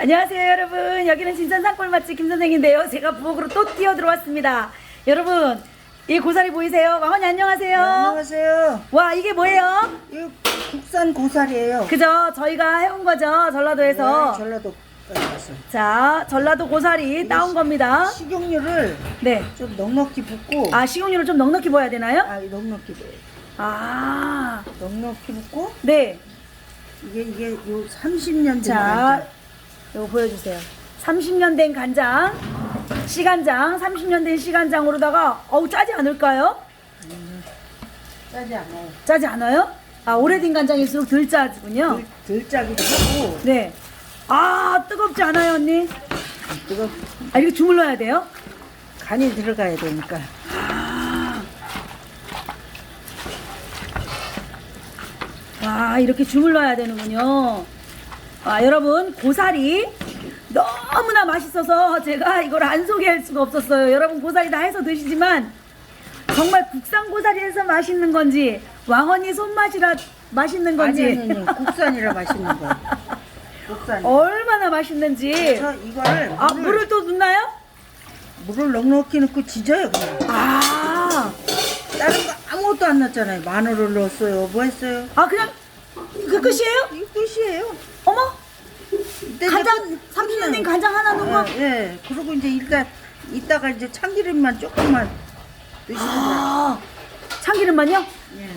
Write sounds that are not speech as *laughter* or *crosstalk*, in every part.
안녕하세요 여러분 여기는 진천 산골 맛집 김선생인데요 제가 부엌으로 또 뛰어 들어왔습니다 여러분 이 고사리 보이세요? 왕언니 안녕하세요 네, 안녕하세요. 와 이게 뭐예요? 이거 국산 고사리예요. 그죠 저희가 해온 거죠 전라도에서 네, 전라도 자 전라도 고사리 따온 겁니다 식용유를 네아 좀 넉넉히 붓고 식용유를 좀 넉넉히 부어야 되나요? 아, 이 넉넉히 붓아 넉넉히 붓고 네. 이게 이게 요 30년 된 자. 이거 보여주세요. 30년 된 간장, 시간장, 30년 된 시간장으로다가 어우 짜지 않을까요? 짜지 않아요. 짜지 않아요? 아 오래된 간장일수록 덜 짜지군요. 덜, 덜 짜기도 하고 네. 아 뜨겁지 않아요 언니? 이거 아 이거 주물러야 돼요? 간이 들어가야 되니까. 와 이렇게 주물러야 되는군요. 아 여러분 고사리 너무나 맛있어서 제가 이걸 안 소개할 수가 없었어요. 여러분 고사리 다 해서 드시지만 정말 국산 고사리에서 맛있는 건지 왕언니 손맛이라 맛있는 건지 아니 아니 아니 국산이라 맛있는 거예요. 국산. 얼마나 맛있는지 그래서 이거를 아 물을, 물을 또 넣나요? 물을 넉넉히 넣고 지져요 그냥. 아, 다른 거 아무것도 안 넣었잖아요. 마늘을 넣었어요. 뭐 했어요? 아 그냥 그 끝이에요? 이거 끝이에요. 이때 간장 이제 30년 된 간장 하나 넣은 거? 예, 예. 그리고 이제 일단 이따가 이제 참기름만 조금만 넣으시면 돼요. 아 참기름만요? 예.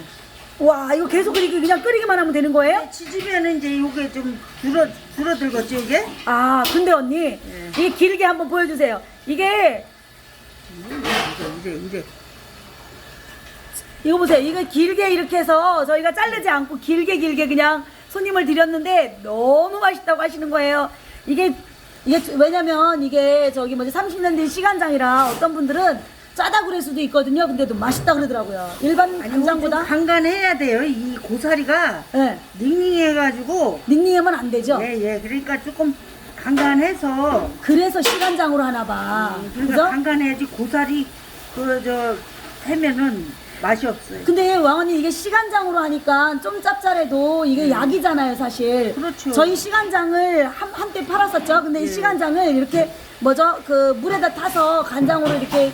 와 이거 계속 이렇게 그냥 끓이기만 하면 되는 거예요? 지지면은 이제 요게 좀 줄어 줄어들겠죠 이게? 아 근데 언니 이게 길게 한번 보여주세요 이게 이래 이래 이래. 이거 보세요 이거 길게 이렇게 해서 저희가 자르지 않고 길게 길게 그냥 손님을 드렸는데 너무 맛있다고 하시는 거예요. 이게 이게 왜냐면 이게 저기 뭐지 30년 된 시간장이라 어떤 분들은 짜다 그럴 수도 있거든요. 근데도 맛있다 그러더라고요. 일반 간장보다? 좀 간간해야 돼요. 이 고사리가 예 닝닝해가지고 닝닝하면 안 되죠? 예예. 그러니까 조금 간간해서 그래서 시간장으로 하나 봐. 그러니까 그죠? 간간해야지 고사리 그 저 해면은 맛이 없어요. 근데 왕언니 이게 시간장으로 하니까 좀 짭짤해도 이게 약이잖아요 사실 음. 그렇죠. 저희 시간장을 한, 한때 팔았었죠 근데 이 예. 시간장을 이렇게 뭐죠 그 물에다 타서 간장으로 이렇게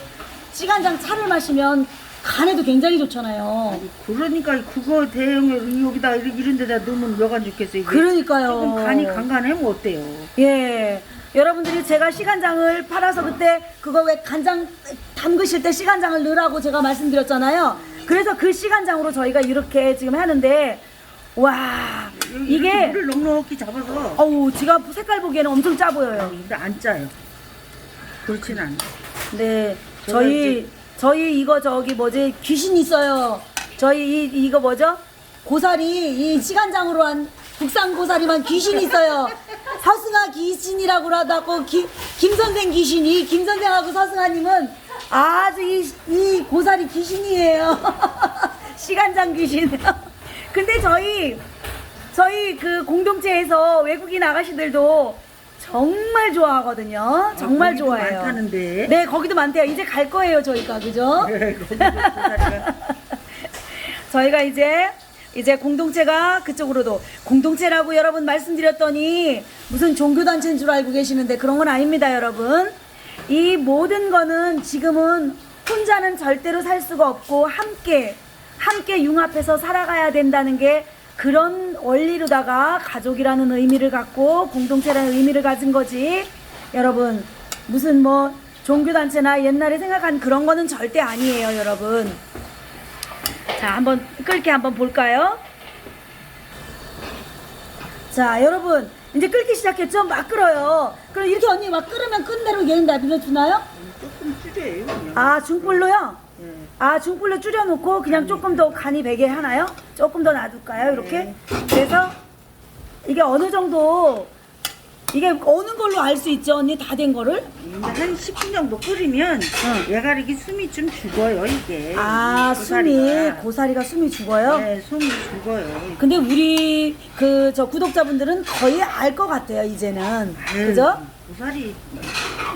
시간장 차를 마시면 간에도 굉장히 좋잖아요 그러니까 그거 대형을 여기다 이런 이런 데다 넣으면 여간 좋겠어요. 이게. 그러니까요 조금 간이 간간하면 어때요? 예 여러분들이 제가 시간장을 팔아서 그때 그거 왜 간장 담그실 때 시간장을 넣으라고 제가 말씀드렸잖아요 그래서 그 시간장으로 저희가 이렇게 지금 하는데 와 이게 물을 넉넉히 잡아서 어우, 제가 색깔 보기에는 엄청 짜 보여요. 근데 안 짜요. 그렇진 않아. 네, 저희 저희 이거 저기 뭐지 귀신 있어요. 저희 이 이거 뭐죠? 고사리 이 시간장으로 한 국산 고사리만 귀신 있어요. 서승아 귀신이라고 하다고 김 선생 귀신이 김 선생하고 서승아님은 아주 이, 이 고사리 귀신이에요. *laughs* 시간장 귀신. *laughs* 근데 저희 저희 그 공동체에서 외국인 아가씨들도 정말 좋아하거든요. 정말 아, 거기도 좋아해요. 많다는데. 네, 거기도 많대요. 이제 갈 거예요, 저희가. 그죠? 네, 거기도 고사리가 *laughs* 저희가 이제 이제 공동체가 그쪽으로도 공동체라고 여러분 말씀드렸더니 무슨 종교 단체인 줄 알고 계시는데 그런 건 아닙니다, 여러분. 이 모든 거는 지금은 혼자는 절대로 살 수가 없고 함께 함께 융합해서 살아가야 된다는 게 그런 원리로다가 가족이라는 의미를 갖고 공동체라는 의미를 가진 거지. 여러분, 무슨 뭐 종교단체나 옛날에 생각한 그런 거는 절대 아니에요, 여러분. 자, 한번 끓게 한번 볼까요? 자, 여러분. 이제 끓기 시작했죠? 막 끓어요. 그럼 이렇게 언니 막 끓으면 끈 대로 얘는 다 밀어주나요? 조금 줄여요. 그냥. 아, 중불로요? 예. 아, 중불로 줄여놓고 그냥 조금 더 간이 배게 하나요? 조금 더 놔둘까요? 이렇게? 그래서 이게 어느 정도, 이게 어느 걸로 알 수 있죠? 언니 다 된 거를? 한 10분 정도 끓이면 얘가 이렇게 숨이 좀 죽어요 이게. 아, 숨이, 고사리가. 고사리가 숨이 죽어요? 네, 숨이 죽어요. 근데 우리 그 저 구독자분들은 거의 알 것 같아요 이제는 아유, 그죠? 고사리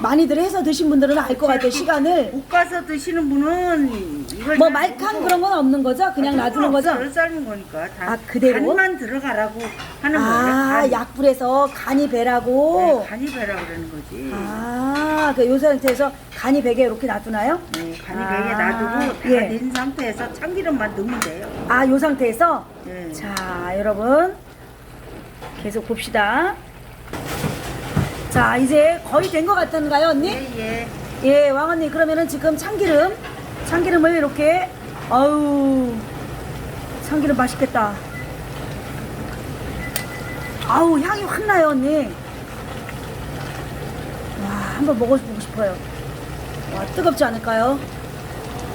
많이들 해서 드신 분들은 알 것 같아요. 시간을. 볶아서 드시는 분은 뭐잘 말캉 그런 건 없는 거죠? 그냥 아, 놔두는 거죠? 덜 삶은 거니까 다 아, 그대로? 간만 들어가라고 하는 거예요. 아, 간. 약불에서 간이 배라고. 네, 간이 배라 그러는 거지. 아, 그 요 상태에서 간이 배게 이렇게 놔두나요? 네, 간이 아, 배게 놔두고 다 예. 된 상태에서 참기름만 넣으면 돼요. 아, 요 상태에서 네. 자, 여러분. 계속 봅시다. 자, 이제 거의 된 것 같은가요, 언니? 예, 예. 예, 왕 언니. 그러면은 지금 참기름, 참기름을 이렇게, 아우, 참기름 맛있겠다. 아우, 향이 확 나요, 언니. 와, 한번 먹어보고 싶어요. 와, 뜨겁지 않을까요?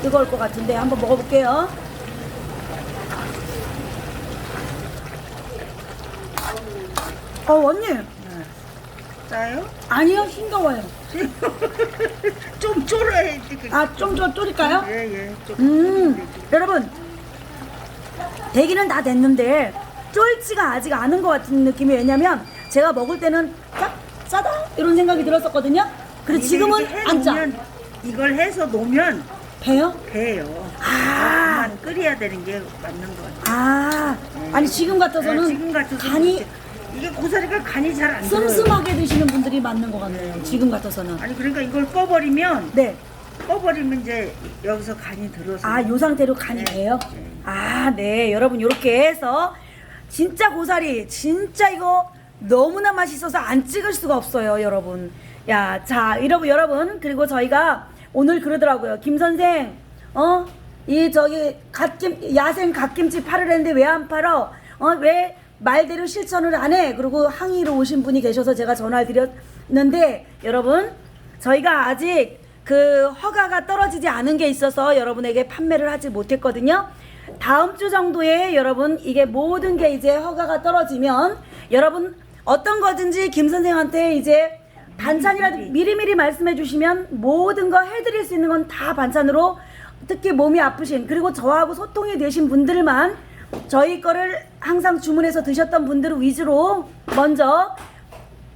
뜨거울 것 같은데 한번 먹어볼게요. 어, 언니. 짜요? 아니요, 싱거워요. *laughs* 좀 졸아야지. 그- 아, 좀더 졸일까요? 예, 예. 좀 음, 여러분, 대기는 다 됐는데 쫄지가 아직 않은 것 같은 느낌이 왜냐면 제가 먹을 때는 짜, 짜다 이런 생각이 들었었거든요. 근데 이게 지금은 이렇게 안 짜. 해놓으면 이걸 해서 놓으면 배요? 배요. 아. 그만 끓여야 되는 게 맞는 거 같아요. 아, 아니 지금 같아서는 네, 지금 같아서는 간이 이제 이게 고사리가 간이 잘 안 들어요. 슴슴하게 드시는 분들이 맞는 것 같네요. 지금 같아서는. 아니 그러니까 이걸 꺼버리면 네. 꺼버리면 이제 여기서 간이 들어서 아, 요 상태로 간이 네. 돼요? 네. 아, 네. 여러분, 요렇게 해서 진짜 고사리, 진짜 이거 너무나 맛있어서 안 찍을 수가 없어요, 여러분. 야, 자, 여러분, 여러분. 그리고 저희가 오늘 그러더라고요. 김 선생, 어? 이 저기 갓김, 야생 갓김치 팔으랬는데 왜 안 팔어? 어, 왜 말대로 실천을 안 해? 그리고 항의로 오신 분이 계셔서 제가 전화를 드렸는데, 여러분, 저희가 아직 그 허가가 떨어지지 않은 게 있어서 여러분에게 판매를 하지 못했거든요. 다음 주 정도에 여러분 이게 모든 게 이제 허가가 떨어지면 여러분 어떤 거든지 김 선생한테 이제 반찬이라도 미리미리 말씀해 주시면 모든 거 해드릴 수 있는 건 다 반찬으로 특히 몸이 아프신 그리고 저하고 소통이 되신 분들만 저희 거를 항상 주문해서 드셨던 분들 위주로 먼저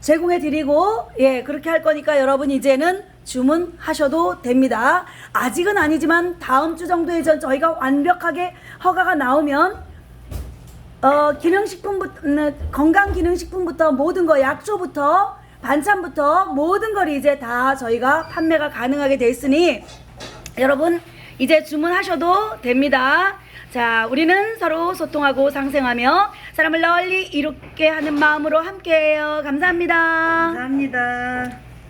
제공해 드리고 예 그렇게 할 거니까 여러분 이제는 주문하셔도 됩니다. 아직은 아니지만 다음 주 정도에 전 저희가 완벽하게 허가가 나오면 어 기능식품부터 음, 건강 기능식품부터 모든 거 약초부터 반찬부터 모든 걸 이제 다 저희가 판매가 가능하게 돼 있으니 여러분 이제 주문하셔도 됩니다. 자, 우리는 서로 소통하고 상생하며 사람을 널리 이롭게 하는 마음으로 함께해요. 감사합니다. 감사합니다.